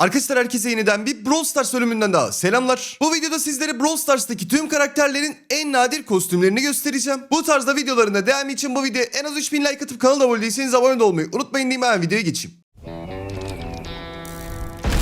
Arkadaşlar herkese yeniden bir Brawl Stars bölümünden daha selamlar. Bu videoda sizlere Brawl Stars'taki tüm karakterlerin en nadir kostümlerini göstereceğim. Bu tarzda videolarında devam için bu videoya en az 3000 like atıp kanala abone değilseniz abone olmayı unutmayın diyeyim hemen videoya geçeyim.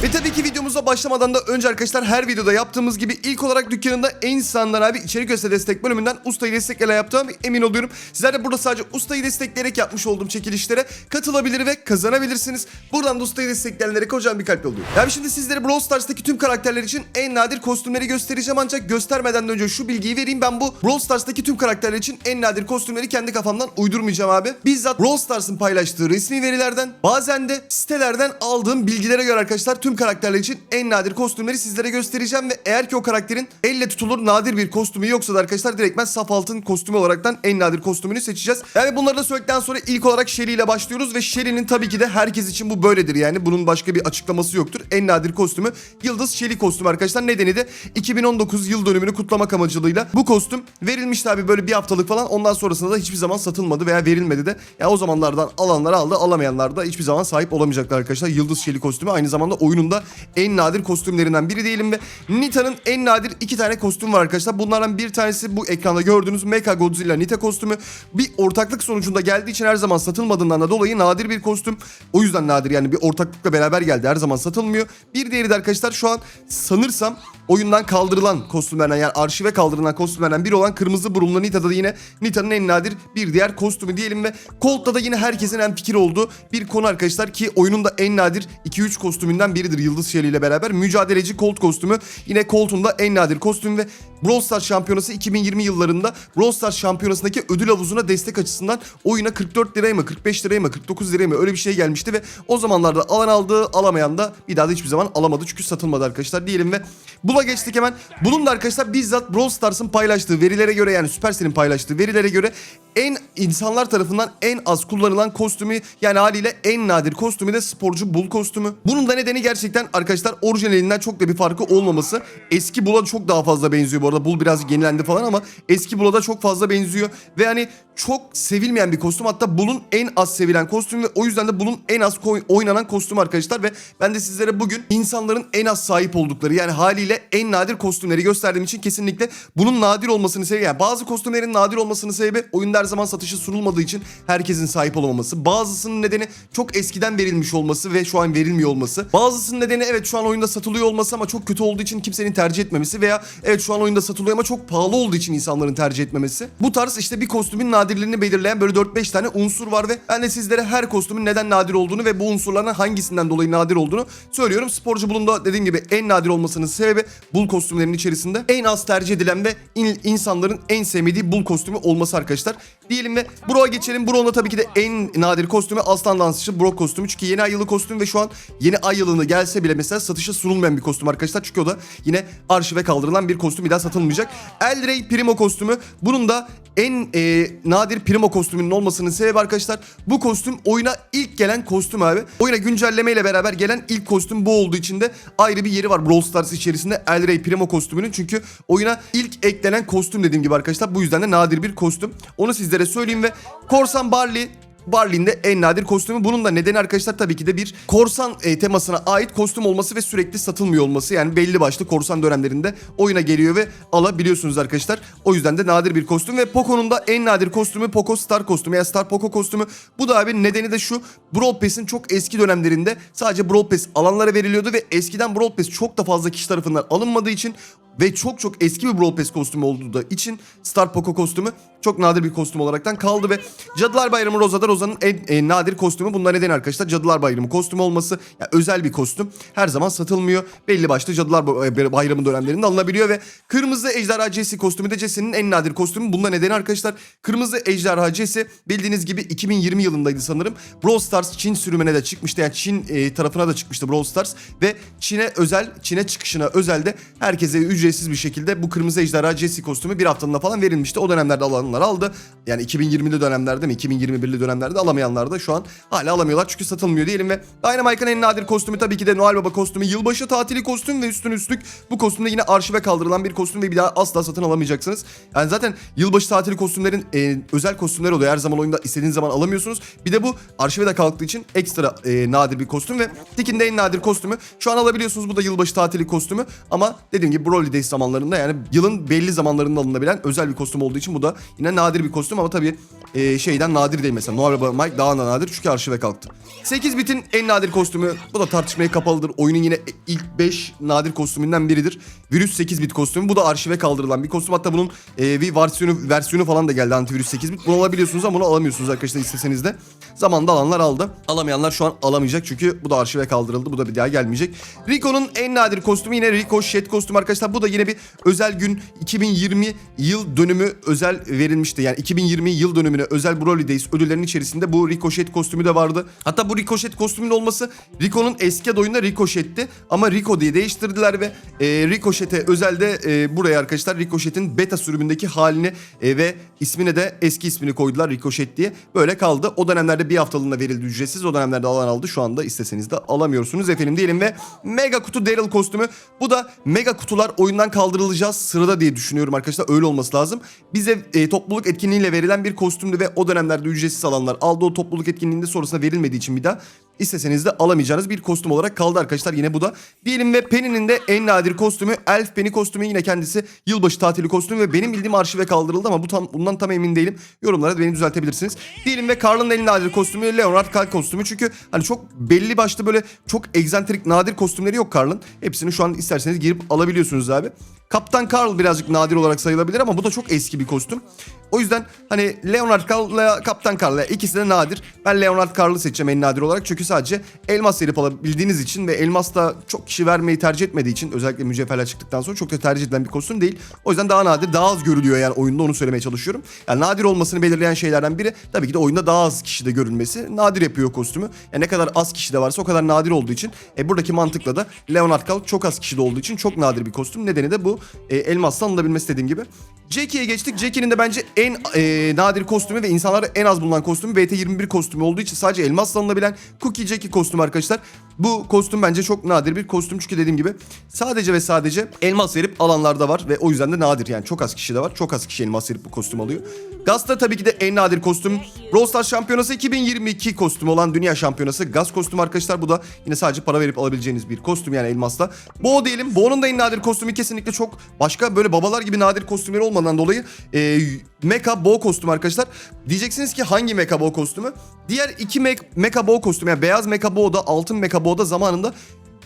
Ve tabii ki videomuza başlamadan da önce arkadaşlar her videoda yaptığımız gibi ilk olarak dükkanında en sağından abi içerik göster destek bölümünden ustayı desteklerle yaptığım emin oluyorum. Sizler de burada sadece ustayı destekleyerek yapmış olduğum çekilişlere katılabilir ve kazanabilirsiniz. Buradan da ustayı destekleyenlere kocaman bir kalp yolluyorum. Yani şimdi sizlere Brawl Stars'taki tüm karakterler için en nadir kostümleri göstereceğim ancak göstermeden önce şu bilgiyi vereyim. Ben bu Brawl Stars'taki tüm karakterler için en nadir kostümleri kendi kafamdan uydurmayacağım abi. Bizzat Brawl Stars'ın paylaştığı resmi verilerden bazen de sitelerden aldığım bilgilere göre arkadaşlar tüm karakterler için en nadir kostümleri sizlere göstereceğim ve eğer ki o karakterin elle tutulur nadir bir kostümü yoksa da arkadaşlar direktmen saf altın kostümü olaraktan en nadir kostümünü seçeceğiz. Yani bunları da söyledikten sonra ilk olarak Shelly ile başlıyoruz ve Shelly'nin tabii ki de herkes için bu böyledir yani bunun başka bir açıklaması yoktur. En nadir kostümü Yıldız Shelly kostümü arkadaşlar nedeni de 2019 yıl dönümünü kutlamak amacılığıyla bu kostüm verilmişti abi böyle bir haftalık falan ondan sonrasında da hiçbir zaman satılmadı veya verilmedi de. Ya o zamanlardan alanlar aldı alamayanlar da hiçbir zaman sahip olamayacaklar arkadaşlar. Yıldız Shelly kostümü aynı zamanda oyunun da en nadir kostümlerinden biri diyelim ve Nita'nın en nadir iki tane kostüm var arkadaşlar. Bunlardan bir tanesi bu ekranda gördüğünüz Mecha Godzilla Nita kostümü. Bir ortaklık sonucunda geldiği için her zaman satılmadığından da dolayı nadir bir kostüm. O yüzden nadir yani bir ortaklıkla beraber geldi. Her zaman satılmıyor. Bir diğeri de arkadaşlar şu an sanırsam oyundan kaldırılan kostümlerden yani arşive kaldırılan kostümlerden biri olan kırmızı burunlu Nita'da da yine Nita'nın en nadir bir diğer kostümü diyelim ve Colt'ta da yine herkesin en fikir olduğu bir konu arkadaşlar ki oyunun da en nadir 2-3 kostümünden biridir Yıldız Şeli ile beraber. Mücadeleci Colt kostümü yine Colt'un da en nadir kostümü ve Brawl Stars şampiyonası 2020 yıllarında Brawl Stars şampiyonasındaki ödül havuzuna destek açısından oyuna 44 liraya mı 45 liraya mı 49 liraya mı öyle bir şey gelmişti ve o zamanlarda alan aldı alamayan da bir daha da hiçbir zaman alamadı çünkü satılmadı arkadaşlar diyelim ve Bula geçtik hemen. Bunun da arkadaşlar bizzat Brawl Stars'ın paylaştığı verilere göre yani Supercell'in paylaştığı verilere göre en insanlar tarafından en az kullanılan kostümü yani haliyle en nadir kostümü de sporcu Bull kostümü. Bunun da nedeni gerçekten arkadaşlar orijinalinden çok da bir farkı olmaması. Eski Bull'a çok daha fazla benziyor bu arada. Bull biraz yenilendi falan ama eski Bull'a da çok fazla benziyor. Ve hani çok sevilmeyen bir kostüm. Hatta Bull'un en az sevilen kostümü ve o yüzden de Bull'un en az oynanan kostüm arkadaşlar. Ve ben de sizlere bugün insanların en az sahip oldukları yani haliyle en nadir kostümleri gösterdiğim için kesinlikle bunun nadir olmasının sebebi yani bazı kostümlerin nadir olmasının sebebi oyunda her zaman satışı sunulmadığı için herkesin sahip olamaması. Bazısının nedeni çok eskiden verilmiş olması ve şu an verilmiyor olması. Bazısının nedeni evet şu an oyunda satılıyor olması ama çok kötü olduğu için kimsenin tercih etmemesi veya evet şu an oyunda satılıyor ama çok pahalı olduğu için insanların tercih etmemesi. Bu tarz işte bir kostümün nadirliğini belirleyen böyle 4-5 tane unsur var ve ben de sizlere her kostümün neden nadir olduğunu ve bu unsurlardan hangisinden dolayı nadir olduğunu söylüyorum. Sporcu Bull'un da dediğim gibi en nadir olmasının sebebi Bull kostümlerinin içerisinde en az tercih edilen ve in- insanların en sevmediği Bull kostümü olması arkadaşlar. Diyelim ve Brock'a geçelim. Brock'un da tabii ki de en nadir kostümü Aslan Dansçı Brock kostümü. Çünkü yeni ay yılı kostüm ve şu an yeni ay yılını gelse bile mesela satışa sunulmayan bir kostüm arkadaşlar. Çünkü o da yine arşive kaldırılan bir kostüm bir daha satılmayacak. El Rey Primo kostümü. Bunun da en e, nadir Primo kostümünün olmasının sebebi arkadaşlar bu kostüm oyuna ilk gelen kostüm abi. Oyuna güncellemeyle beraber gelen ilk kostüm bu olduğu için de ayrı bir yeri var Brawl Stars içerisinde El Rey Primo kostümünün. Çünkü oyuna ilk eklenen kostüm dediğim gibi arkadaşlar. Bu yüzden de nadir bir kostüm. Onu sizlere söyleyeyim ve Korsan Barley Barley'in de en nadir kostümü. Bunun da nedeni arkadaşlar tabii ki de bir korsan e, temasına ait kostüm olması ve sürekli satılmıyor olması. Yani belli başlı korsan dönemlerinde oyuna geliyor ve alabiliyorsunuz arkadaşlar. O yüzden de nadir bir kostüm ve Poco'nun da en nadir kostümü Poco Star kostümü. Yani Star Poco kostümü. Bu da abi nedeni de şu. Brawl Pass'in çok eski dönemlerinde sadece Brawl Pass alanlara veriliyordu ve eskiden Brawl Pass çok da fazla kişi tarafından alınmadığı için ve çok çok eski bir Brawl Pass kostümü olduğu da için Star Poco kostümü çok nadir bir kostüm olaraktan kaldı ve Cadılar Bayramı Roza'da Roza'nın en, en nadir kostümü. Bunlar neden arkadaşlar? Cadılar Bayramı kostümü olması ya özel bir kostüm. Her zaman satılmıyor. Belli başlı Cadılar Bay- Bayramı dönemlerinde alınabiliyor ve Kırmızı Ejderha Jesse kostümü de Jesse'nin en nadir kostümü. Bunda nedeni arkadaşlar Kırmızı Ejderha Jesse bildiğiniz gibi 2020 yılındaydı sanırım. Brawl Stars Çin sürümüne de çıkmıştı. Yani Çin e, tarafına da çıkmıştı Brawl Stars ve Çin'e özel, Çin'e çıkışına özel de herkese ücretsiz bir şekilde bu Kırmızı Ejderha Jesse kostümü bir haftalığına falan verilmişti. O dönemlerde alanlar aldı. Yani 2020'li dönemlerde mi 2021'li dönemlerde alamayanlar da şu an hala alamıyorlar çünkü satılmıyor diyelim ve Dynamite'ın en nadir kostümü tabii ki de Noel Baba kostümü. Yılbaşı tatili kostüm ve üstüne üstlük bu kostümde yine arşive kaldırılan bir kostüm ve bir daha asla satın alamayacaksınız. Yani zaten yılbaşı tatili kostümlerin e, özel kostümler oluyor. Her zaman oyunda istediğiniz zaman alamıyorsunuz. Bir de bu arşive de kalktığı için ekstra e, nadir bir kostüm ve Tick'in de en nadir kostümü. Şu an alabiliyorsunuz bu da yılbaşı tatili kostümü ama dediğim gibi Broly Days zamanlarında yani yılın belli zamanlarında alınabilen özel bir kostüm olduğu için bu da yine nadir bir kostüm ama tabii e, şeyden nadir değil mesela. Noel Baba Mike daha da nadir çünkü arşive kalktı. 8 bitin en nadir kostümü bu da tartışmaya kapalıdır. Oyunun yine ilk 5 nadir kostümünden biridir. Virüs 8 bit kostümü. Bu da arşive kaldırılan bir kostüm. Hatta bunun e, bir versiyonu versiyonu falan da geldi antivirüs 8 bit. Bunu alabiliyorsunuz ama bunu alamıyorsunuz arkadaşlar isteseniz de. Zamanında alanlar aldı. Alamayanlar şu an alamayacak çünkü bu da arşive kaldırıldı. Bu da bir daha gelmeyecek. Rico'nun en nadir kostümü yine Rico Shed kostümü arkadaşlar. Bu da yine bir özel gün 2020 yıl dönümü özel verilmişti. Yani 2020 yıl dönümüne özel Broly Days ödüllerinin içerisinde bu Ricochet kostümü de vardı. Hatta bu Ricochet kostümünün olması Rico'nun eski oyunda Ricochet'ti ama Rico diye değiştirdiler ve e, Ricochet'e özelde e, buraya arkadaşlar Ricochet'in beta sürümündeki halini e, ve ismine de eski ismini koydular Ricochet diye. Böyle kaldı. O dönemlerde bir haftalığına verildi ücretsiz. O dönemlerde alan aldı. Şu anda isteseniz de alamıyorsunuz efendim diyelim ve Mega Kutu Daryl kostümü. Bu da Mega Kutular oyundan kaldırılacağız sırada diye düşünüyorum arkadaşlar. Öyle olması lazım. Bize e, topluluk etkinliğiyle verilen bir kostümdü ve o dönemlerde ücretsiz alanlar aldı. O topluluk etkinliğinde sonrasında verilmediği için bir daha isteseniz de alamayacağınız bir kostüm olarak kaldı arkadaşlar. Yine bu da diyelim ve Penny'nin de en nadir kostümü Elf Penny kostümü yine kendisi yılbaşı tatili kostümü ve benim bildiğim arşive kaldırıldı ama bu tam bundan tam emin değilim. Yorumlara da beni düzeltebilirsiniz. Diyelim ve Carl'ın en nadir kostümü Leonard Kalk kostümü çünkü hani çok belli başlı böyle çok egzantrik nadir kostümleri yok Carl'ın. Hepsini şu an isterseniz girip alabiliyorsunuz abi. Kaptan Carl birazcık nadir olarak sayılabilir ama bu da çok eski bir kostüm. O yüzden hani Leonard Carl'la Kaptan Carl'la ikisi de nadir. Ben Leonard Carl'ı seçeceğim en nadir olarak. Çünkü sadece elmas verip alabildiğiniz için ve elmas da çok kişi vermeyi tercih etmediği için özellikle mücevherler çıktıktan sonra çok da tercih edilen bir kostüm değil. O yüzden daha nadir, daha az görülüyor yani oyunda onu söylemeye çalışıyorum. Yani nadir olmasını belirleyen şeylerden biri tabii ki de oyunda daha az kişide görülmesi. Nadir yapıyor kostümü. Yani ne kadar az kişide varsa o kadar nadir olduğu için e, buradaki mantıkla da Leonard Carl çok az kişide olduğu için çok nadir bir kostüm. Nedeni de bu e, elmasla alınabilmesi dediğim gibi. Jackie'ye geçtik. Jackie'nin de bence en e, nadir kostümü ve insanlara en az bulunan kostümü BT21 kostümü olduğu için sadece elmasla alınabilen Cookie Jackie kostümü arkadaşlar. Bu kostüm bence çok nadir bir kostüm çünkü dediğim gibi sadece ve sadece elmas verip alanlarda var ve o yüzden de nadir yani çok az kişi de var. Çok az kişi elmas verip bu kostüm alıyor. Gaz da tabii ki de en nadir kostüm. Brawl Şampiyonası 2022 kostümü olan Dünya Şampiyonası Gaz kostümü arkadaşlar. Bu da yine sadece para verip alabileceğiniz bir kostüm yani elmasla. Bo diyelim. Bo'nun da en nadir kostümü kesinlikle çok başka böyle babalar gibi nadir kostümleri olmadan dolayı e, Mecha Bo kostümü arkadaşlar. Diyeceksiniz ki hangi Mecha Bo kostümü? Diğer iki Me- Mecha Bo kostümü yani beyaz Mecha Bo'da altın Mecha Bo'da zamanında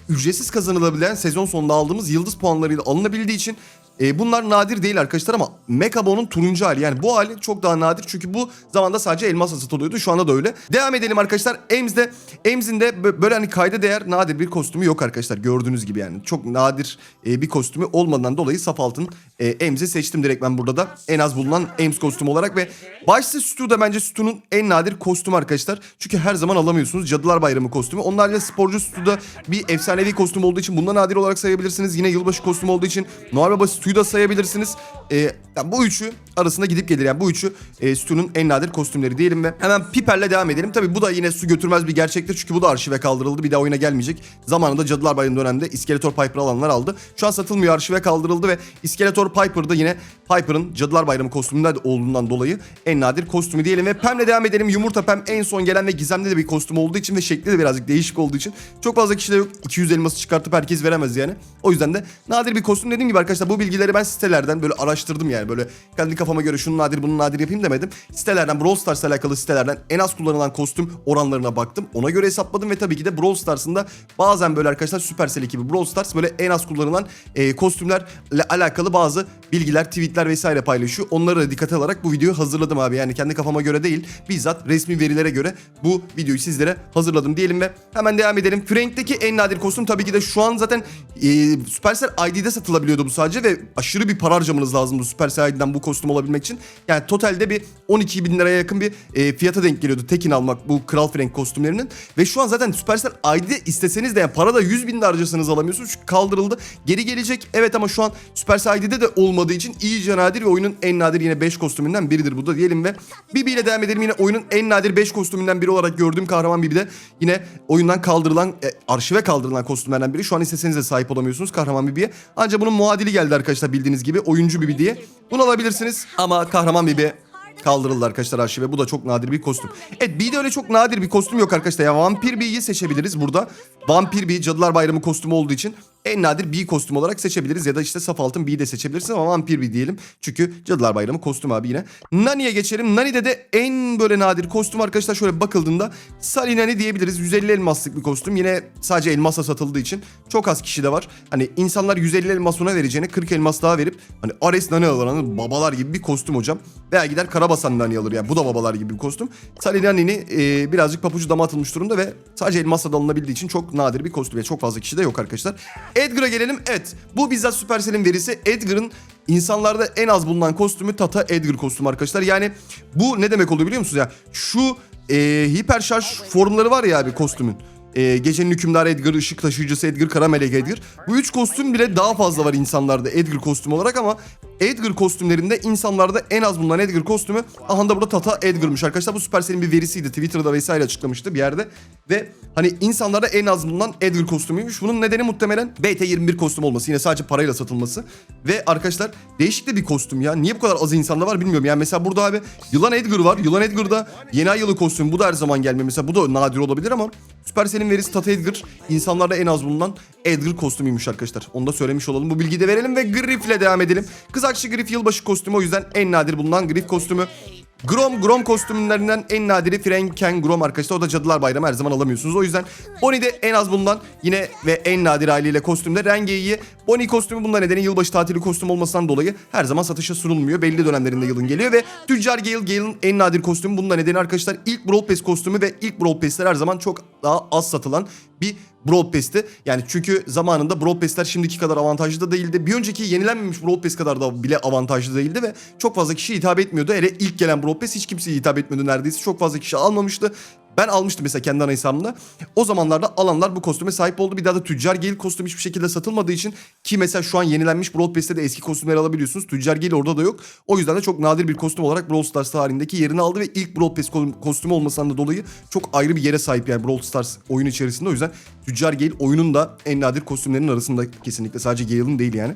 ücretsiz kazanılabilen sezon sonunda aldığımız yıldız puanlarıyla alınabildiği için e, bunlar nadir değil arkadaşlar ama Mekabon'un turuncu hali yani bu hali çok daha nadir çünkü bu zamanda sadece elmasla satılıyordu şu anda da öyle. Devam edelim arkadaşlar. Ems'de Ems'in de bö- böyle hani kayda değer nadir bir kostümü yok arkadaşlar gördüğünüz gibi yani. Çok nadir e, bir kostümü olmadığından dolayı saf altın e, Ems'i seçtim direkt ben burada da en az bulunan Ems kostümü olarak ve başta Stu da bence Stu'nun en nadir kostümü arkadaşlar. Çünkü her zaman alamıyorsunuz. Cadılar Bayramı kostümü. Onlarla sporcu Stu'da bir efsanevi kostüm olduğu için bundan nadir olarak sayabilirsiniz. Yine yılbaşı kostümü olduğu için Noel Baba Stu'yu da sayabilirsiniz. Ee, yani bu üçü arasında gidip gelir. Yani bu üçü e, Stu'nun en nadir kostümleri diyelim ve hemen Piper'le devam edelim. Tabi bu da yine su götürmez bir gerçektir. Çünkü bu da arşive kaldırıldı. Bir daha oyuna gelmeyecek. Zamanında Cadılar Bayramı döneminde İskeletor Piper alanlar aldı. Şu an satılmıyor arşive kaldırıldı ve İskeletor Piper'da yine Piper'ın Cadılar Bayramı kostümünden olduğundan dolayı en nadir kostümü diyelim ve Pem'le devam edelim. Yumurta Pem en son gelen ve gizemli de bir kostüm olduğu için ve şekli de birazcık değişik olduğu için çok fazla kişi de yok. 200 elması çıkartıp herkes veremez yani. O yüzden de nadir bir kostüm dediğim gibi arkadaşlar bu bilgileri ben sitelerden böyle araştırdım yani böyle kendi kafama göre şunu nadir bunu nadir yapayım demedim. Sitelerden Brawl Stars'la alakalı sitelerden en az kullanılan kostüm oranlarına baktım. Ona göre hesapladım ve tabii ki de Brawl Stars'ın da bazen böyle arkadaşlar Supercell ekibi Brawl Stars böyle en az kullanılan e, kostümlerle alakalı bazı bilgiler, tweetler vesaire paylaşıyor. Onları da dikkate alarak bu videoyu hazırladım abi. Yani kendi kafama göre değil, bizzat resmi verilere göre bu videoyu sizlere hazırladım diyelim ve hemen devam edelim. Frank'teki en nadir kostüm tabii ki de şu an zaten e, Supercell ID'de satılabiliyordu bu sadece ve aşırı bir para harcamanız lazımdı Supercell ID'den bu kostüm kostüm olabilmek için. Yani totalde bir 12 bin liraya yakın bir e, fiyata denk geliyordu tekin almak bu Kral Frank kostümlerinin. Ve şu an zaten Supercell ID'de isteseniz de yani para da 100 bin de harcasanız alamıyorsunuz. Çünkü kaldırıldı. Geri gelecek evet ama şu an Supercell ID'de de olmadığı için iyice nadir ve oyunun en nadir yine 5 kostümünden biridir bu da diyelim ve Bibi ile devam edelim. Yine oyunun en nadir 5 kostümünden biri olarak gördüğüm kahraman Bibi de yine oyundan kaldırılan, e, arşive kaldırılan kostümlerden biri. Şu an isteseniz de sahip olamıyorsunuz kahraman Bibi'ye. Ancak bunun muadili geldi arkadaşlar bildiğiniz gibi. Oyuncu Bibi diye. Bunu alabilirsiniz ama kahraman Bibi kaldırıldı arkadaşlar arşive. Bu da çok nadir bir kostüm. Evet B'de öyle çok nadir bir kostüm yok arkadaşlar. Ya Vampir B'yi seçebiliriz burada. Vampir B Cadılar Bayramı kostümü olduğu için en nadir B kostüm olarak seçebiliriz. Ya da işte saf altın B'yi de seçebilirsiniz ama Vampir B diyelim. Çünkü Cadılar Bayramı kostüm abi yine. Nani'ye geçelim. Nani'de de en böyle nadir kostüm arkadaşlar şöyle bakıldığında Sally Nani diyebiliriz. 150 elmaslık bir kostüm. Yine sadece elmasla satıldığı için çok az kişi de var. Hani insanlar 150 elmas ona vereceğine 40 elmas daha verip hani Ares Nani alan babalar gibi bir kostüm hocam. Veya gider Karabasan Nani alır yani. Bu da babalar gibi bir kostüm. Sally Nani'ni e, birazcık papucu dama atılmış durumda ve sadece elmasla da alınabildiği için çok nadir bir kostüm. Yani çok fazla kişi de yok arkadaşlar. Edgar'a gelelim. Evet bu bizzat Supercell'in verisi. Edgar'ın insanlarda en az bulunan kostümü Tata Edgar kostümü arkadaşlar. Yani bu ne demek oluyor biliyor musunuz ya? Şu e, hiper şarj formları var ya abi kostümün. E, gecenin hükümdarı Edgar, ışık taşıyıcısı Edgar, kara melek Edgar. Bu üç kostüm bile daha fazla var insanlarda Edgar kostüm olarak ama Edgar kostümlerinde insanlarda en az bulunan Edgar kostümü aha da burada Tata Edgar'mış arkadaşlar. Bu Supercell'in bir verisiydi. Twitter'da vesaire açıklamıştı bir yerde. Ve hani insanlarda en az bulunan Edgar kostümüymüş. Bunun nedeni muhtemelen BT21 kostüm olması. Yine sadece parayla satılması. Ve arkadaşlar değişik de bir kostüm ya. Niye bu kadar az insanda var bilmiyorum. Yani mesela burada abi Yılan Edgar var. Yılan Edgar'da yeni ay yılı kostüm. Bu da her zaman gelmiyor. Mesela bu da nadir olabilir ama Supercell'in verisi Tata Edgar. insanlarda en az bulunan Edgar kostümüymüş arkadaşlar. Onu da söylemiş olalım. Bu bilgiyi de verelim ve Griff'le devam edelim. Kız akçı Griff yılbaşı kostümü o yüzden en nadir bulunan Griff kostümü. Grom, Grom kostümlerinden en nadiri Franken Grom arkadaşlar. O da Cadılar Bayramı her zaman alamıyorsunuz. O yüzden Bonnie'de en az bulunan yine ve en nadir haliyle kostümde Rengeyi. Bonnie kostümü bundan nedeni yılbaşı tatili kostüm olmasından dolayı her zaman satışa sunulmuyor. Belli dönemlerinde yılın geliyor ve Tüccar Gale, Gale'ın en nadir kostümü bundan nedeni arkadaşlar ilk Brawl Pass kostümü ve ilk Brawl Pass'ler her zaman çok daha az satılan bir Brawl Pass'ti. Yani çünkü zamanında Brawl Pass'ler şimdiki kadar avantajlı da değildi. Bir önceki yenilenmemiş Brawl Pass kadar da bile avantajlı değildi ve çok fazla kişi hitap etmiyordu. Hele ilk gelen Brawl Pass hiç kimseye hitap etmiyordu neredeyse. Çok fazla kişi almamıştı. Ben almıştım mesela kendi ana. O zamanlarda alanlar bu kostüme sahip oldu. Bir daha da Tüccar Gale kostüm hiçbir şekilde satılmadığı için ki mesela şu an yenilenmiş Brawl Pass'te de eski kostümleri alabiliyorsunuz. Tüccar Gale orada da yok. O yüzden de çok nadir bir kostüm olarak Brawl Stars tarihindeki yerini aldı ve ilk Brawl Pass ko- kostümü olmasından da dolayı çok ayrı bir yere sahip yani Brawl Stars oyun içerisinde. O yüzden Tüccar Gale oyunun da en nadir kostümlerinin arasında kesinlikle. Sadece Gale'ın değil yani.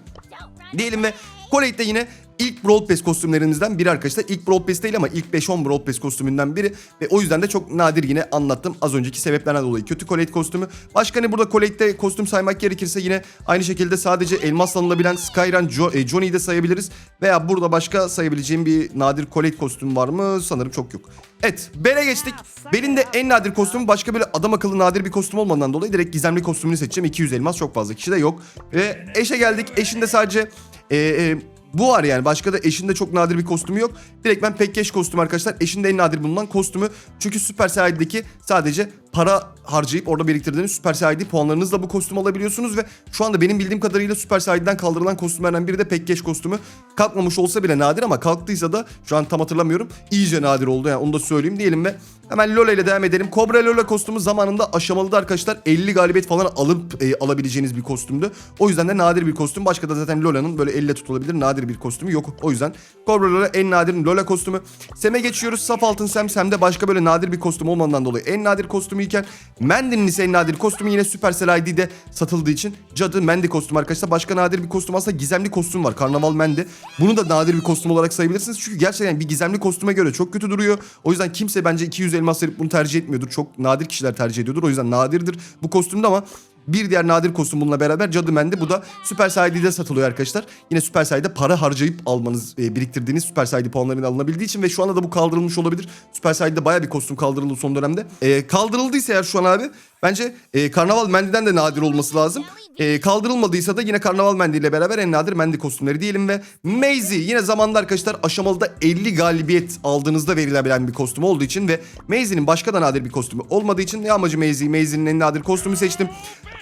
Diyelim ve Collade'de yine ilk Brawl Pass kostümlerinizden biri arkadaşlar. İlk Brawl Pass değil ama ilk 5-10 Brawl Pass kostümünden biri. Ve o yüzden de çok nadir yine anlattım az önceki sebeplerden dolayı. Kötü Collade kostümü. Başka ne burada Collade'de kostüm saymak gerekirse yine aynı şekilde sadece elmas alınılabilen Skyran jo e, Johnny'yi de sayabiliriz. Veya burada başka sayabileceğim bir nadir Collade kostüm var mı? Sanırım çok yok. Evet Bel'e geçtik. Bel'in de en nadir kostümü başka böyle adam akıllı nadir bir kostüm olmadığından dolayı direkt gizemli kostümünü seçeceğim. 200 elmas çok fazla kişi de yok. Ve eşe geldik. Eşinde sadece e, e, bu var yani. Başka da eşinde çok nadir bir kostümü yok. Direkt ben Pekkeş kostüm arkadaşlar. Eşinde en nadir bulunan kostümü. Çünkü Supercell ID'deki sadece para harcayıp orada biriktirdiğiniz Supercell ID puanlarınızla bu kostümü alabiliyorsunuz ve şu anda benim bildiğim kadarıyla Supercell ID'den kaldırılan kostümlerden biri de Pekkeş kostümü. Kalkmamış olsa bile nadir ama kalktıysa da şu an tam hatırlamıyorum. İyice nadir oldu yani onu da söyleyeyim diyelim ve hemen Lola ile devam edelim. Cobra Lola kostümü zamanında aşamalıda arkadaşlar 50 galibiyet falan alıp e, alabileceğiniz bir kostümdü. O yüzden de nadir bir kostüm. Başka da zaten Lola'nın böyle elle tutulabilir nadir bir kostümü yok. O yüzden Cobra Lola en nadir Lola kostümü. Sem'e geçiyoruz. Saf altın Sem. Sem'de başka böyle nadir bir kostüm olmadığından dolayı en nadir kostümü iken Mandy'nin ise en nadir kostümü yine Supercell ID'de satıldığı için Cadı Mandy kostümü arkadaşlar. Başka nadir bir kostüm aslında gizemli kostüm var. Karnaval Mandy. Bunu da nadir bir kostüm olarak sayabilirsiniz. Çünkü gerçekten bir gizemli kostüme göre çok kötü duruyor. O yüzden kimse bence 200 elmas verip bunu tercih etmiyordur. Çok nadir kişiler tercih ediyordur. O yüzden nadirdir bu kostümde ama bir diğer nadir kostüm bununla beraber Cadı Mendi. Bu da Super ID'de satılıyor arkadaşlar. Yine Super ID'de para harcayıp almanız, e, biriktirdiğiniz Super ID puanlarıyla alınabildiği için ve şu anda da bu kaldırılmış olabilir. Super ID'de baya bir kostüm kaldırıldı son dönemde. E, kaldırıldıysa eğer şu an abi bence e, Karnaval Mendi'den de nadir olması lazım. E, kaldırılmadıysa da yine karnaval mendiliyle beraber en nadir mendi kostümleri diyelim ve Maisie yine zamanında arkadaşlar aşamalıda 50 galibiyet aldığınızda verilebilen bir kostüm olduğu için ve Maisie'nin başka da nadir bir kostümü olmadığı için yağmacı Maisie, Maisie'nin en nadir kostümü seçtim.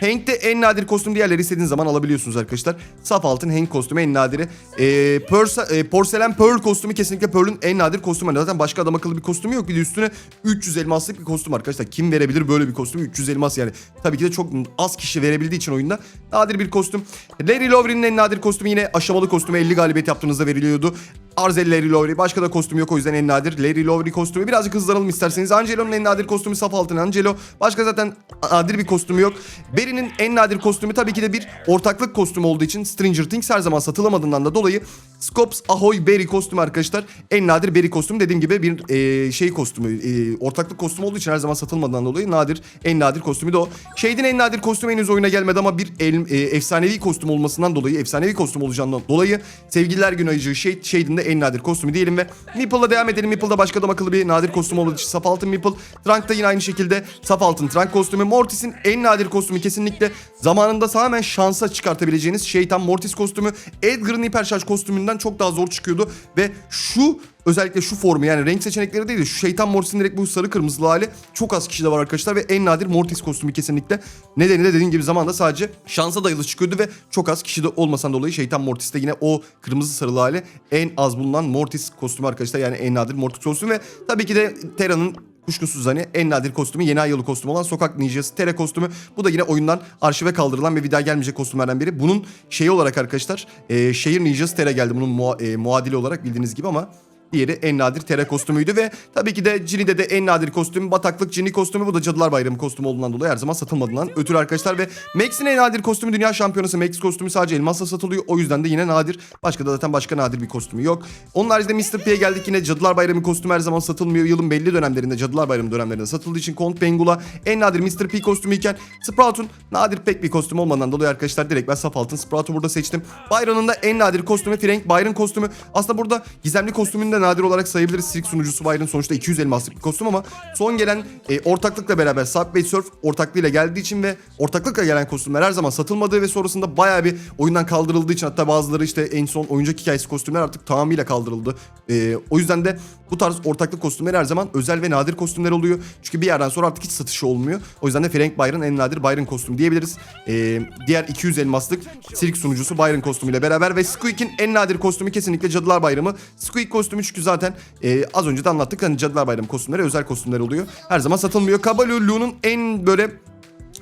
Hank'te en nadir kostüm diğerleri istediğiniz zaman alabiliyorsunuz arkadaşlar. Saf altın Hank kostümü en nadiri. E, Persa- e, porselen Pearl kostümü kesinlikle Pearl'ün en nadir kostümü. Zaten başka adam akıllı bir kostümü yok. Bir de üstüne 300 elmaslık bir kostüm arkadaşlar. Kim verebilir böyle bir kostümü? 300 elmas yani. Tabii ki de çok az kişi verebildiği için oyunda nadir bir kostüm. Larry Lovren'in en nadir kostümü yine aşamalı kostümü 50 galibiyet yaptığınızda veriliyordu. Arzel Larry Lowry. Başka da kostüm yok o yüzden en nadir. Larry Lowry kostümü. Birazcık hızlanalım isterseniz. Angelo'nun en nadir kostümü saf altın Angelo. Başka zaten nadir bir kostümü yok. Barry'nin en nadir kostümü tabii ki de bir ortaklık kostümü olduğu için Stranger Things her zaman satılamadığından da dolayı Scops Ahoy Berry kostümü arkadaşlar. En nadir Berry kostümü dediğim gibi bir e, şey kostümü. e, ortaklık kostümü olduğu için her zaman satılmadığından dolayı nadir. En nadir kostümü de o. Shade'in en nadir kostümü henüz oyuna gelmedi ama bir el- e, efsanevi kostüm olmasından dolayı, efsanevi kostüm olacağından dolayı Sevgililer Günü ayıcı Shade, Shade'in de en nadir kostümü diyelim ve Meeple'la devam edelim. Meeple'da başka adam akıllı bir nadir kostüm olduğu için saf altın Meeple. Trunk'ta yine aynı şekilde saf altın Trunk kostümü. Mortis'in en nadir kostümü kesinlikle zamanında tamamen şansa çıkartabileceğiniz şeytan Mortis kostümü. Edgar'ın hiperşarj kostümünden çok daha zor çıkıyordu ve şu özellikle şu formu yani renk seçenekleri değil de şu şeytan Mortis'in direkt bu sarı kırmızılı hali çok az kişide var arkadaşlar ve en nadir Mortis kostümü kesinlikle. Nedeni de dediğim gibi zamanda sadece şansa dayalı çıkıyordu ve çok az kişide olmasan dolayı şeytan Mortis'te yine o kırmızı sarılı hali en az bulunan Mortis kostümü arkadaşlar yani en nadir Mortis kostümü ve tabii ki de Terra'nın Kuşkusuz hani en nadir kostümü yeni ay yılı kostümü olan Sokak Ninjası Tere kostümü. Bu da yine oyundan arşive kaldırılan ve bir daha gelmeyecek kostümlerden biri. Bunun şeyi olarak arkadaşlar e, Şehir Ninjası Tere geldi bunun mua- e, muadili olarak bildiğiniz gibi ama Diğeri en nadir Tere kostümüydü ve tabii ki de Cini'de de en nadir kostüm Bataklık Cini kostümü. Bu da Cadılar Bayramı kostümü olduğundan dolayı her zaman satılmadığından ötürü arkadaşlar. Ve Max'in en nadir kostümü Dünya Şampiyonası Max kostümü sadece elmasla satılıyor. O yüzden de yine nadir. Başka da zaten başka nadir bir kostümü yok. Onun haricinde Mr. P'ye geldik yine Cadılar Bayramı kostümü her zaman satılmıyor. Yılın belli dönemlerinde Cadılar Bayramı dönemlerinde satıldığı için Count Bengula en nadir Mr. P kostümüyken Sprout'un nadir pek bir kostüm olmadan dolayı arkadaşlar direkt ben saf altın Sprout'u burada seçtim. Byron'un da en nadir kostümü Frank Byron kostümü. Aslında burada gizemli kostümünü de nadir olarak sayabiliriz. Sirk sunucusu Byron sonuçta 200 elmaslık bir kostüm ama son gelen e, ortaklıkla beraber Subway Surf ortaklığıyla geldiği için ve ortaklıkla gelen kostümler her zaman satılmadığı ve sonrasında bayağı bir oyundan kaldırıldığı için hatta bazıları işte en son oyuncak hikayesi kostümler artık tamamıyla kaldırıldı. E, o yüzden de bu tarz ortaklık kostümleri her zaman özel ve nadir kostümler oluyor. Çünkü bir yerden sonra artık hiç satışı olmuyor. O yüzden de Frank Byron en nadir Byron kostümü diyebiliriz. E, diğer 200 elmaslık Sirk sunucusu Byron kostümüyle beraber ve Squeak'in en nadir kostümü kesinlikle Cadılar Bayramı. Squeak kostümü çünkü zaten e, az önce de anlattık. Hani Cadılar Bayramı kostümleri özel kostümler oluyor. Her zaman satılmıyor. Kabalulu'nun en böyle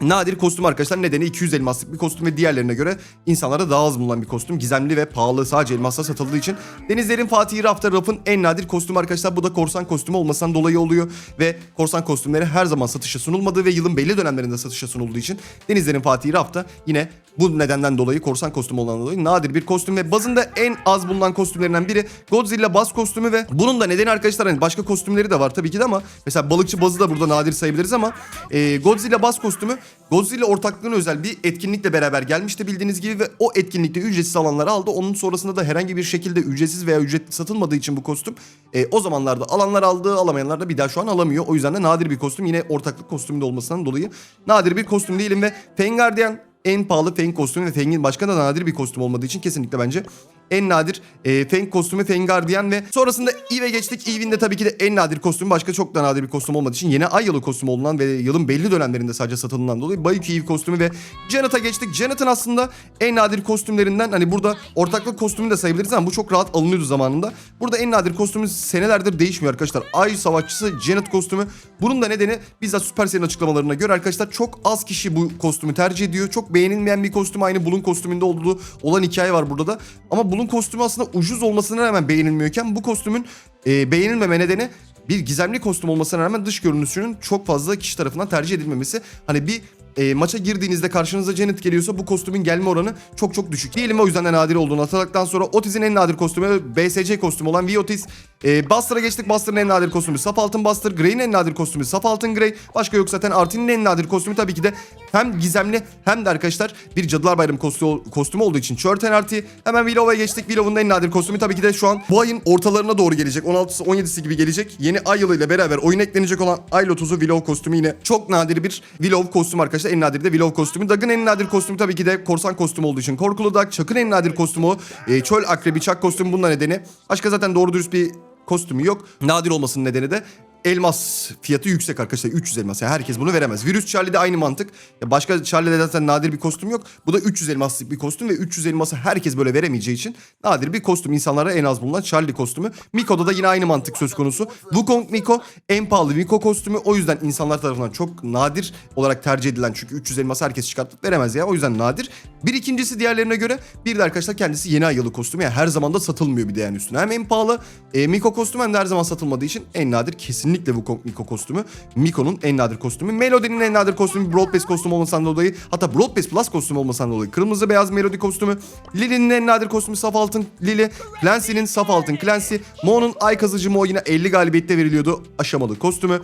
Nadir kostüm arkadaşlar nedeni 200 elmaslık bir kostüm ve diğerlerine göre insanlara daha az bulunan bir kostüm. Gizemli ve pahalı sadece elmasla satıldığı için. Denizlerin Fatih'i Rafta Raf'ın en nadir kostüm arkadaşlar. Bu da korsan kostümü olmasından dolayı oluyor. Ve korsan kostümleri her zaman satışa sunulmadığı ve yılın belli dönemlerinde satışa sunulduğu için Denizlerin Fatih'i Rafta yine bu nedenden dolayı korsan kostümü olan dolayı nadir bir kostüm ve bazında en az bulunan kostümlerinden biri Godzilla baz kostümü ve bunun da nedeni arkadaşlar hani başka kostümleri de var tabii ki de ama mesela balıkçı bazı da burada nadir sayabiliriz ama e, Godzilla baz kostümü Godzilla ortaklığına özel bir etkinlikle beraber gelmişti bildiğiniz gibi ve o etkinlikte ücretsiz alanları aldı. Onun sonrasında da herhangi bir şekilde ücretsiz veya ücretli satılmadığı için bu kostüm e, o zamanlarda alanlar aldı alamayanlar da bir daha şu an alamıyor. O yüzden de nadir bir kostüm yine ortaklık kostümünde olmasından dolayı nadir bir kostüm değilim ve Fengardian en pahalı Feng kostümü ve Feng'in başka da nadir bir kostüm olmadığı için kesinlikle bence en nadir e, Feng kostümü Fengardian ve sonrasında Eve geçtik. Eve'in de tabii ki de en nadir kostümü başka çok da nadir bir kostüm olmadığı için yine ay yılı kostümü olunan ve yılın belli dönemlerinde sadece satılınan dolayı Bayuki Eve kostümü ve Janet'a geçtik. Janet'ın aslında en nadir kostümlerinden hani burada ortaklık kostümü de sayabiliriz ama bu çok rahat alınıyordu zamanında. Burada en nadir kostümü senelerdir değişmiyor arkadaşlar. Ay savaşçısı Janet kostümü. Bunun da nedeni bizzat Supercell'in açıklamalarına göre arkadaşlar çok az kişi bu kostümü tercih ediyor. Çok beğenilmeyen bir kostüm aynı Bulun kostümünde olduğu olan hikaye var burada da. Ama Bulun kostümü aslında ucuz olmasına rağmen beğenilmiyorken bu kostümün e, beğenilmeme nedeni bir gizemli kostüm olmasına rağmen dış görünüşünün çok fazla kişi tarafından tercih edilmemesi. Hani bir e, maça girdiğinizde karşınıza Janet geliyorsa bu kostümün gelme oranı çok çok düşük. Diyelim o yüzden de nadir olduğunu hatırladıktan sonra Otis'in en nadir kostümü BSC kostümü olan V-Otis. E, Buster'a geçtik. Buster'ın en nadir kostümü saf altın Buster. Grey'in en nadir kostümü saf altın Grey. Başka yok zaten. Artin'in en nadir kostümü tabii ki de hem gizemli hem de arkadaşlar bir Cadılar Bayramı kostümü, olduğu için Churten Arti. Hemen Willow'a geçtik. Willow'un en nadir kostümü tabii ki de şu an bu ayın ortalarına doğru gelecek. 16'sı 17'si gibi gelecek. Yeni ay yılıyla beraber oyun eklenecek olan Ay Lotus'u Willow kostümü yine çok nadir bir Willow kostüm arkadaşlar. Arkadaşlar en nadir de Willow kostümü. Doug'ın en nadir kostümü tabii ki de korsan kostümü olduğu için Korkulu Doug. Chuck'ın en nadir kostümü. E, çöl akrebi Chuck kostümü bunun nedeni. Başka zaten doğru dürüst bir kostümü yok. Nadir olmasının nedeni de elmas fiyatı yüksek arkadaşlar 300 elmas. Yani herkes bunu veremez. Virüs Charlie'de aynı mantık. Ya başka Charlie'de zaten nadir bir kostüm yok. Bu da 300 elmaslık bir kostüm ve 300 elması herkes böyle veremeyeceği için nadir bir kostüm. İnsanlara en az bulunan Charlie kostümü. Miko'da da yine aynı mantık söz konusu. Wukong Miko en pahalı Miko kostümü. O yüzden insanlar tarafından çok nadir olarak tercih edilen. Çünkü 300 elması herkes çıkartıp veremez ya. O yüzden nadir. Bir ikincisi diğerlerine göre bir de arkadaşlar kendisi yeni ayılı kostümü. Yani her zaman da satılmıyor bir de yani üstüne. Hem en pahalı e, Miko kostümü hem de her zaman satılmadığı için en nadir kesinlikle Wukong Miko kostümü. Miko'nun en nadir kostümü. Melody'nin en nadir kostümü Broad Base kostümü olmasından dolayı. Hatta Broad Base Plus kostümü olmasından dolayı. Kırmızı beyaz Melody kostümü. Lily'nin en nadir kostümü saf altın Lily. Clancy'nin saf altın Clancy. Mo'nun ay kazıcı Mo yine 50 galibiyette veriliyordu. Aşamalı kostümü.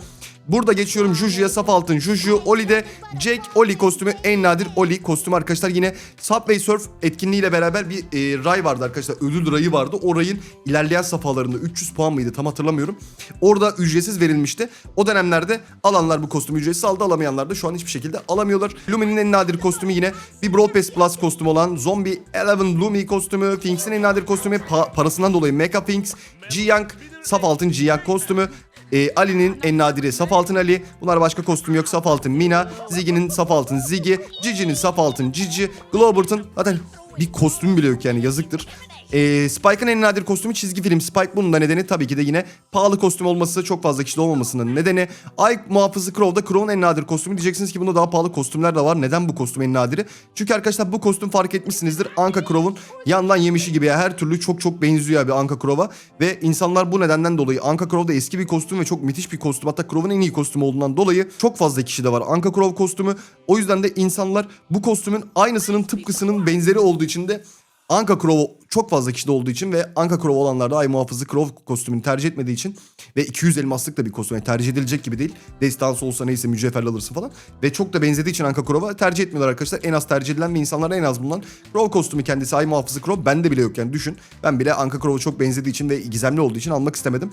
Burada geçiyorum Juju'ya saf altın Juju. Oli'de Jack Oli kostümü en nadir Oli kostümü arkadaşlar. Yine Subway Surf etkinliğiyle beraber bir e, ray vardı arkadaşlar. Ödül rayı vardı. O rayın ilerleyen safhalarında 300 puan mıydı tam hatırlamıyorum. Orada ücretsiz verilmişti. O dönemlerde alanlar bu kostümü ücretsiz aldı. Alamayanlar da şu an hiçbir şekilde alamıyorlar. Lumi'nin en nadir kostümü yine bir Brawl Pass Plus kostümü olan Zombie Eleven Lumi kostümü. Finks'in en nadir kostümü pa- parasından dolayı Mecha Finks. Ji-Young saf altın Ji-Young kostümü. E, Ali'nin en nadiri saf altın Ali. Bunlar başka kostüm yok. Saf altın Mina. Ziggy'nin saf altın Ziggy. Gigi'nin saf altın Gigi. Globert'ın zaten bir kostüm bile yok yani yazıktır. E, Spike'ın en nadir kostümü çizgi film Spike. Bunun da nedeni tabii ki de yine pahalı kostüm olması, çok fazla kişide olmamasının nedeni. Ay muhafızı Crow'da Crow'un en nadir kostümü. Diyeceksiniz ki bunda daha pahalı kostümler de var. Neden bu kostüm en nadiri? Çünkü arkadaşlar bu kostüm fark etmişsinizdir. Anka Crow'un yandan yemişi gibi ya. Her türlü çok çok benziyor abi Anka Crow'a. Ve insanlar bu nedenden dolayı Anka Crow da eski bir kostüm ve çok müthiş bir kostüm. Hatta Crow'un en iyi kostümü olduğundan dolayı çok fazla kişi de var. Anka Crow kostümü. O yüzden de insanlar bu kostümün aynısının tıpkısının benzeri olduğu için de Anka Crow çok fazla kişide olduğu için ve Anka Crow olanlar da Ay Muhafızı Crow kostümünü tercih etmediği için ve 200 elmaslık da bir kostüm. Yani tercih edilecek gibi değil. Destansı olsa neyse mücevherli alırsın falan. Ve çok da benzediği için Anka Crow'a tercih etmiyorlar arkadaşlar. En az tercih edilen ve insanlara en az bulunan Crow kostümü kendisi Ay Muhafızı Crow. Bende bile yok yani düşün. Ben bile Anka Crow'a çok benzediği için ve gizemli olduğu için almak istemedim.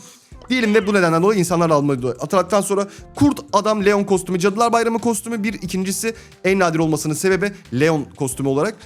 Diyelim ve bu nedenden dolayı insanlar almadı. Hatırlattıktan sonra Kurt Adam Leon kostümü, Cadılar Bayramı kostümü bir ikincisi en nadir olmasının sebebi Leon kostümü olarak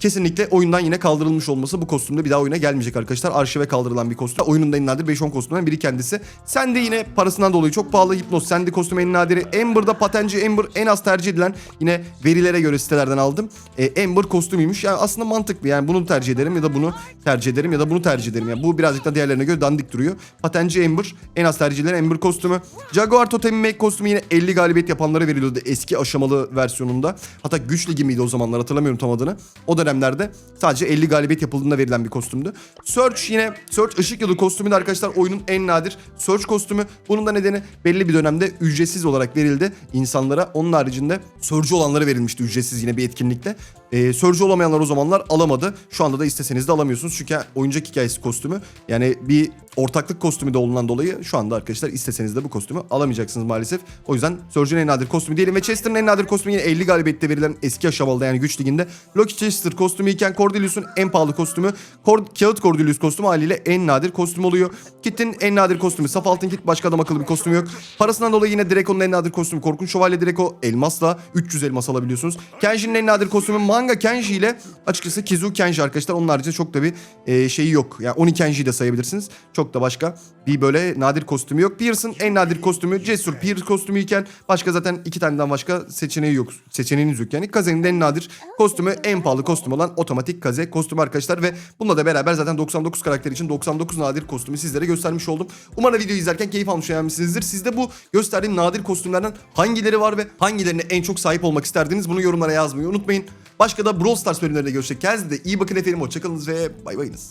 Kesinlikle oyundan yine kaldırılmış olması bu kostümde bir daha oyuna gelmeyecek arkadaşlar. Arşive kaldırılan bir kostüm. Oyunun da en nadir 5-10 kostümden biri kendisi. Sen de yine parasından dolayı çok pahalı. Hipnoz Sandy kostümü en nadiri. Amber'da patenci Amber en az tercih edilen yine verilere göre sitelerden aldım. E, Amber kostümüymüş. Yani aslında mantıklı. Yani bunu tercih ederim ya da bunu tercih ederim ya da bunu tercih ederim. Yani bu birazcık da diğerlerine göre dandik duruyor. Patenci Amber en az tercih edilen Amber kostümü. Jaguar Totem Make kostümü yine 50 galibiyet yapanlara veriliyordu eski aşamalı versiyonunda. Hatta güç ligi miydi o zamanlar hatırlamıyorum tam adını. O dönemlerde sadece 50 galibiyet yapıldığında verilen bir kostümdü. Search yine Search ışık yılı kostümü de arkadaşlar oyunun en nadir Search kostümü. Bunun da nedeni belli bir dönemde ücretsiz olarak verildi insanlara. Onun haricinde Surge olanlara verilmişti ücretsiz yine bir etkinlikte. Ee, Surge olamayanlar o zamanlar alamadı. Şu anda da isteseniz de alamıyorsunuz. Çünkü oyuncak hikayesi kostümü. Yani bir ortaklık kostümü de olduğundan dolayı şu anda arkadaşlar isteseniz de bu kostümü alamayacaksınız maalesef. O yüzden Surge'ın en nadir kostümü diyelim ve Chester'ın en nadir kostümü yine 50 galibiyette verilen eski aşamalıda yani güç liginde. Loki Chester kostümü iken Cordelius'un en pahalı kostümü. Cord Kağıt Cordelius kostümü haliyle en nadir kostüm oluyor. Kit'in en nadir kostümü saf altın kit başka adam akıllı bir kostüm yok. Parasından dolayı yine Draco'nun en nadir kostümü Korkunç Şövalye Draco elmasla 300 elmas alabiliyorsunuz. Kenshi'nin en nadir kostümü Manga Kenshi ile açıkçası Kizu Kenshi arkadaşlar. Onun haricinde çok da bir e, şeyi yok. Yani Oni Kenshi'yi de sayabilirsiniz. Çok da başka bir böyle nadir kostümü yok. Pierce'ın en nadir kostümü Cesur Pierce kostümü iken başka zaten iki taneden başka seçeneği yok. Seçeneğiniz yok yani. Kaze'nin en nadir kostümü en pahalı kostüm olan otomatik Kaze kostümü arkadaşlar ve bununla da beraber zaten 99 karakter için 99 nadir kostümü sizlere göstermiş oldum. Umarım videoyu izlerken keyif almış beğenmişsinizdir. Sizde bu gösterdiğim nadir kostümlerden hangileri var ve hangilerine en çok sahip olmak isterdiniz bunu yorumlara yazmayı unutmayın. Başka da Brawl Stars bölümlerinde görüşecek. Kendinize de iyi bakın efendim. Hoşçakalınız ve bay bayınız.